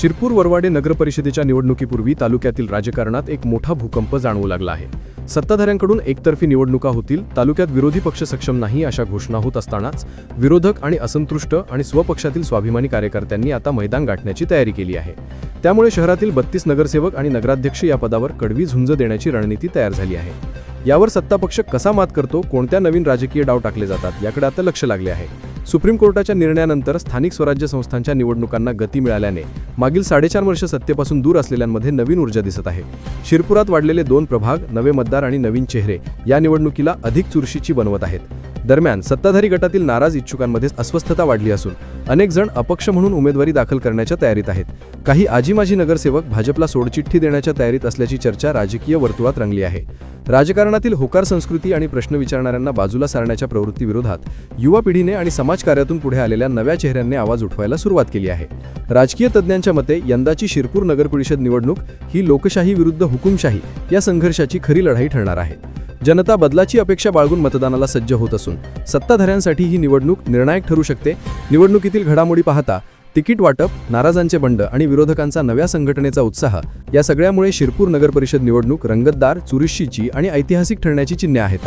शिरपूर वरवाडे नगरपरिषदेच्या निवडणुकीपूर्वी तालुक्यातील राजकारणात एक मोठा भूकंप जाणवू लागला आहे. सत्ताधाऱ्यांकडून एकतर्फी निवडणुका होतील तालुक्यात विरोधी पक्ष सक्षम नाही अशा घोषणा होत असतानाच विरोधक आणि असंतुष्ट आणि स्वपक्षातील स्वाभिमानी कार्यकर्त्यांनी आता मैदान गाठण्याची तयारी केली आहे. त्यामुळे शहरातील बत्तीस नगरसेवक आणि नगराध्यक्ष या पदावर कडवी झुंज देण्याची रणनीती तयार झाली आहे. यावर सत्तापक्ष कसा मात करतो कोणत्या नवीन राजकीय डाव टाकले जातात याकडे आता लक्ष लागले आहे. सुप्रीम कोर्टाच्या निर्णयानंतर स्थानिक स्वराज्य संस्थांच्या निवडणुकांना गती मिळाल्याने मागील साडेचार वर्ष सत्तेपासून दूर असलेल्यांमध्ये नवीन ऊर्जा दिसत आहे. शिरपुरात वाढलेले दोन प्रभाग नवे मतदार आणि नवीन चेहरे या निवडणुकीला अधिक चुरशीची बनवत आहेत. दरम्यान सत्ताधारी गटातील नाराज इच्छुकांमध्ये अस्वस्थता वाढली असून अनेक जण अपक्ष म्हणून उमेदवारी दाखल करण्याच्या तयारीत आहेत. काही आजी माजी नगरसेवक भाजपला सोडचिठ्ठी देण्याच्या तयारीत असल्याची चर्चा राजकीय वर्तुळात रंगली आहे. राजकारणातील होकार संस्कृती आणि प्रश्न विचारणाऱ्यांना बाजूला सारण्याच्या प्रवृत्तीविरोधात युवा पिढीने आणि समाजकार्यातून पुढे आलेल्या नव्या चेहऱ्यांनी आवाज उठवायला सुरुवात केली आहे. राजकीय तज्ज्ञांच्या मते यंदाची शिरपूर नगर परिषद निवडणूक ही लोकशाही विरुद्ध हुकुमशाही या संघर्षाची खरी लढाई ठरणार आहे. जनता बदलाची अपेक्षा बाळगून मतदानाला सज्ज होत असून सत्ताधाऱ्यांसाठी ही निवडणूक निर्णायक ठरू शकते. निवडणुकीतील घडामोडी पाहता तिकीट वाटप नाराजांचे बंड आणि विरोधकांचा नव्या संघटनेचा उत्साह या सगळ्यामुळे शिरपूर नगरपरिषद निवडणूक रंगतदार चुरशीची आणि ऐतिहासिक ठरण्याची चिन्हे आहेत.